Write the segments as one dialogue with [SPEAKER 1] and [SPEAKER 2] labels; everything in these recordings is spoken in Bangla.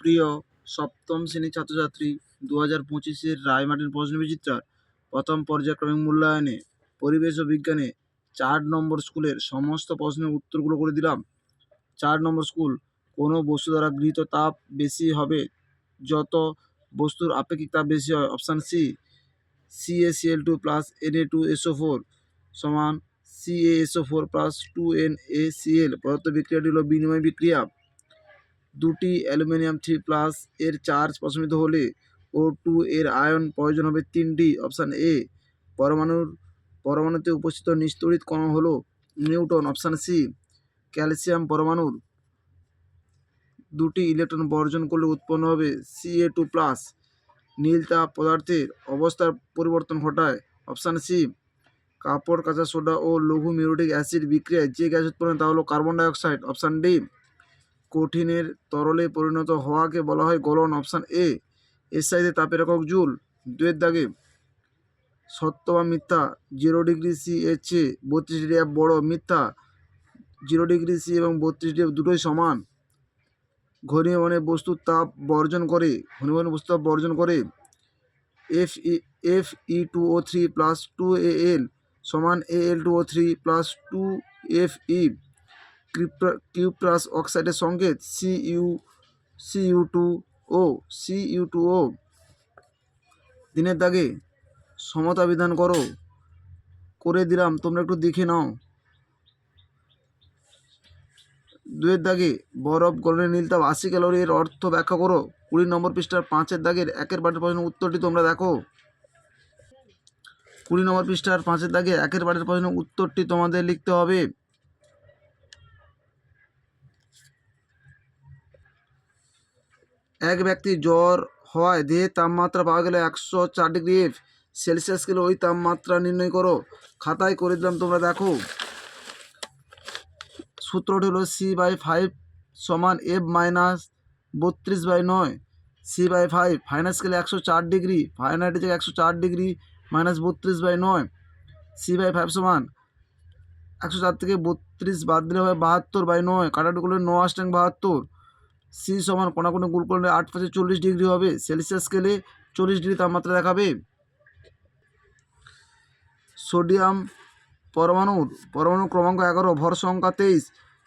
[SPEAKER 1] প্রিয় সপ্তম শ্রেণির ছাত্রছাত্রী দু হাজার পঁচিশের রায়মার্টিন প্রশ্নবিচিত্রার প্রথম পর্যায়ক্রমিক মূল্যায়নে পরিবেশ ও বিজ্ঞানে চার নম্বর স্কুলের সমস্ত প্রশ্নের উত্তরগুলো করে দিলাম। চার নম্বর স্কুল কোনো বস্তু দ্বারা গৃহীত তাপ বেশি হবে, যত বস্তুর আপেক্ষিক তাপ বেশি হয়, option C C A C L two plus N A two S O four সমান C A S O four plus two N A C L প্রদত্ত বিক্রিয়াটি হলো বিনিময় বিক্রিয়া। দুটি অ্যালুমিনিয়াম থ্রি প্লাস এর চার্জ প্রশমিত হলে ও টু এর আয়ন প্রয়োজন হবে তিনটি অপশান এ, পরমাণুর, পরমাণুতে উপস্থিত নিস্তড়িত কণ হলো নিউটন। অপশান সি, ক্যালসিয়াম পরমাণুর দুটি ইলেকট্রন বর্জন করলে উৎপন্ন হবে সি এ টু প্লাস। নীল তাপ পদার্থের অবস্থার পরিবর্তন ঘটায়। অপশান সি, কাপড়, কাঁচা সোডা ও লঘু মিউরিক অ্যাসিড বিক্রিয়ায় যে গ্যাস উৎপন্ন তা হলো কার্বন ডাইঅক্সাইড। অপশান ডি কঠিনের তরলে পরিণত হওয়াকে বলা হয় গলন, অপশান এ। এর সাইজে তাপের একক জুল। দুয়ের দাগে সত্য বা মিথ্যা, জিরো ডিগ্রি সি এর চেয়ে বত্রিশ ডিগ্রি F বড়, মিথ্যা, জিরো ডিগ্রি সি এবং বত্রিশ ডিগ্রি দুটোই সমান। ঘনীভবনে বস্তুর তাপ বর্জন করে ঘনীভবনে বস্তু তাপ বর্জন করে। F E F E two O three plus two A L সমান A L two O three plus two F E Q plus অক্সাইডের সঙ্গে C U C U two O C U two O. দিনের দাগে সমতা বিধান করো। করে দিলাম, তোমরা একটু দেখে নাও। দুয়ের দাগে বরফ গলনে নীল তাপ আশি ক্যালোরি এর অর্থ ব্যাখ্যা করো। কুড়ি নম্বর পৃষ্ঠার পাঁচের দাগের একের বাটের প্রশ্নের উত্তরটি তোমরা দেখো। কুড়ি নম্বর পৃষ্ঠার পাঁচের দাগে একের বাটের প্রশ্নের উত্তরটি তোমাদের লিখতে হবে। এক ব্যক্তি জ্বর হয় দেহের তাপমাত্রা পাওয়া গেলে একশো চার ডিগ্রি এফ সেলসিয়াস গেলে ওই তাপমাত্রা নির্ণয় করো। খাতায় করে দিলাম, তোমরা দেখো। সূত্রটি হলো সি বাই ফাইভ সমান এফ মাইনাস বত্রিশ বাই নয়। সি বাই ফাইভ, ফাইনাস গেলে একশো চার ডিগ্রি ফাইনাইটের জায়গায় একশো চার ডিগ্রি মাইনাস বত্রিশ বাই নয়। সি বাই ফাইভ সমান একশো চার থেকে বত্রিশ বাদ দিলে হয় বাহাত্তর বাই নয় কাটাটি করলে ন আষ্টাং বাহাত্তর। সি সমান কোনাকুনি গুল করলে আট পাঁচে চল্লিশ ডিগ্রি হবে। সেলসিয়াস স্কেলে চল্লিশ ডিগ্রি তাপমাত্রা দেখাবে। সোডিয়াম পরমাণুর পরমাণু ক্রমাঙ্ক এগারো, ভর সংখ্যা তেইশ।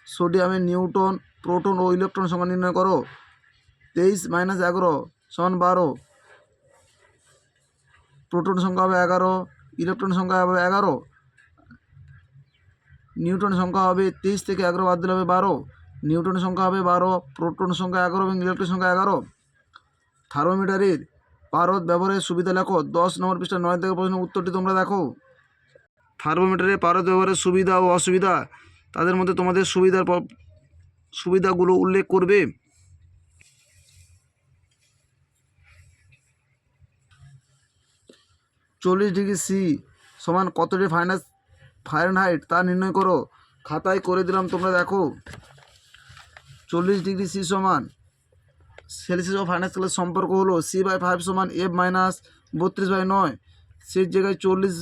[SPEAKER 1] সোডিয়ামের নিউটন, প্রোটন ও ইলেকট্রন সংখ্যা নির্ণয় করো। তেইশ মাইনাস এগারো সমান বারো। প্রোটন সংখ্যা হবে এগারো, ইলেকট্রন সংখ্যা হবে এগারো। নিউটন সংখ্যা হবে তেইশ থেকে এগারো বাদ দিলে হবে বারো। নিউটন সংখ্যা হবে বারো প্রোটন সংখ্যা এগারো এবং ইলেকট্রন সংখ্যা এগারো। থার্মোমিটারের পারদ ব্যবহারের সুবিধা লেখো, দশ নম্বর পৃষ্ঠা নয় থেকে প্রশ্ন উত্তরটি তোমরা দেখো। থার্মোমিটারে পারদ ব্যবহারের সুবিধা ও অসুবিধা, তাদের মধ্যে তোমাদের সুবিধার সুবিধাগুলো উল্লেখ করবে। চল্লিশ ডিগ্রি সি সমান কত ডিগ্রি ফাইনাস ফারেনহাইট তা নির্ণয় করো। খাতায় করে দিলাম, তোমরা দেখো। চল্লিশ ডিগ্রি সি সমান। সেলসিয়াস ও ফাইনাস স্কেলের সম্পর্ক হলো সি বাই ফাইভ সমান এফ মাইনাস বত্রিশ বাই নয়। সেই জায়গায় চল্লিশ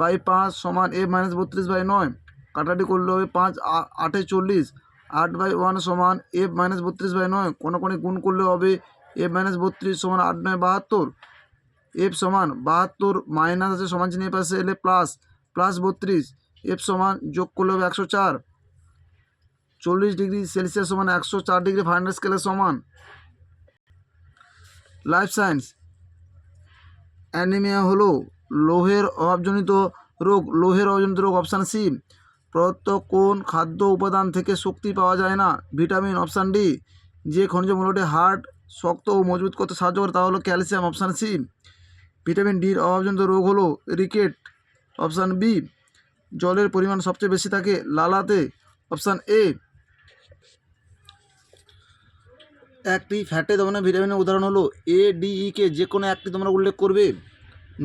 [SPEAKER 1] বাই পাঁচ সমান এফ মাইনাস বত্রিশ বাই নয়। কাটাটি করলে হবে পাঁচ আটে চল্লিশ। আট বাই ওয়ান সমান এফ মাইনাস বত্রিশ বাই নয়। কোনো কোনো গুণ করলে হবে এফ মাইনাস বত্রিশ সমান আট নয় বাহাত্তর। এফ সমান বাহাত্তর মাইনাস আছে সমান চিহ্নের পাশে এলে প্লাস প্লাস বত্রিশ। এফ সমান যোগ করলে হবে একশো চার। চল্লিশ ডিগ্রি সেলসিয়াস সমান একশো চার ডিগ্রি ফারেনহাইট স্কেলের সমান। Life science. অ্যানিমিয়া হলো লোহের অভাবজনিত রোগ। লোহের অভাবজনিত রোগ অপশান সি। প্রদত্ত কোন খাদ্য উপাদান থেকে শক্তি পাওয়া যায় না? Vitamin option D. যে খনিজ মূলটি হার্ট শক্ত ও মজবুত করতে সাহায্য করে তা হলো ক্যালসিয়াম অপশান সি। ভিটামিন ডির অভাবজনিত রোগ হলো রিকেট অপশান বি। জলের পরিমাণ সবচেয়ে বেশি থাকে লালাতে অপশান এ। একটি ফ্যাটে দমনের ভিটামিনের উদাহরণ হলো এ কে যে কোনো একটি তোমরা উল্লেখ করবে।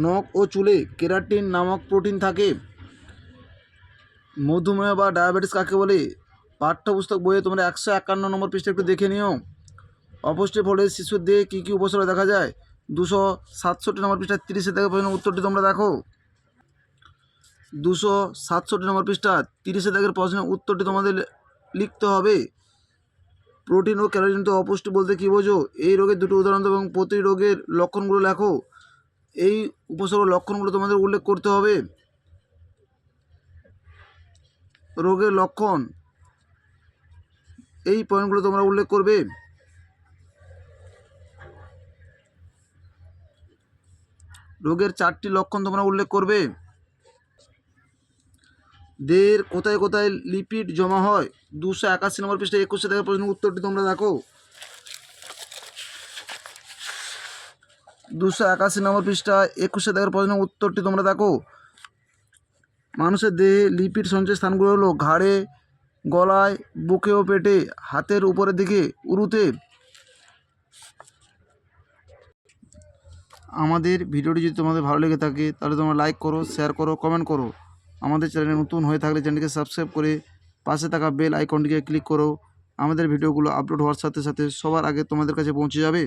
[SPEAKER 1] নখ ও চুলে কেরাটিন নামক প্রোটিন থাকে। মধুমেহ বা ডায়াবেটিস কাকে বলে? পাঠ্যপুস্তক বইয়ে তোমরা একশো একান্ন নম্বর পৃষ্ঠা একটু দেখে নিও। অপুষ্টির ফলে শিশুর দেহে কী কী উপসর্গ দেখা যায়? দুশো সাতষট্টি নম্বর পৃষ্ঠা তিরিশে থেকে পর্যন্ত উত্তরটি তোমরা দেখো। দুশো সাতষট্টি নম্বর পৃষ্ঠা তিরিশে দাগের প্রশ্নের উত্তরটি তোমাদের লিখতে হবে। প্রোটিন ও ক্যালোরিজনিত অপুষ্টি বলতে কী বোঝো? এই রোগের দুটো উদাহরণ এবং প্রতি রোগের লক্ষণগুলো লেখো। এই উপসর্গ লক্ষণগুলো তোমাদের উল্লেখ করতে হবে। রোগের লক্ষণ। এই পয়েন্টগুলো তোমরা উল্লেখ করবে। রোগের চারটি লক্ষণ তোমরা উল্লেখ করবে। দেহের কোথায় কোথায় লিপিড জমা হয়? দুশো একাশি নম্বর পৃষ্ঠায় একুশে থেকে প্রশ্নের উত্তরটি তোমরা দেখো। দুশো একাশি নম্বর পৃষ্ঠা, একুশে থেকে প্রশ্নের উত্তরটি তোমরা দেখো। মানুষের দেহে লিপিড সঞ্চয় স্থানগুলো হলো ঘাড়ে, গলায়, বুকে ও পেটে, হাতের উপরের দিকে, উরুতে। আমাদের ভিডিওটি যদি তোমাদের ভালো লেগে থাকে, তাহলে তোমরা লাইক করো শেয়ার করো কমেন্ট করো। আমাদের চ্যানেলে নতুন হয়ে থাকলে চ্যানেলটিকে সাবস্ক্রাইব করে পাশে থাকা বেল আইকনটিকে ক্লিক করো। আমাদের ভিডিওগুলো আপলোড হওয়ার সাথে সাথে সবার আগে তোমাদের কাছে পৌঁছে যাবে।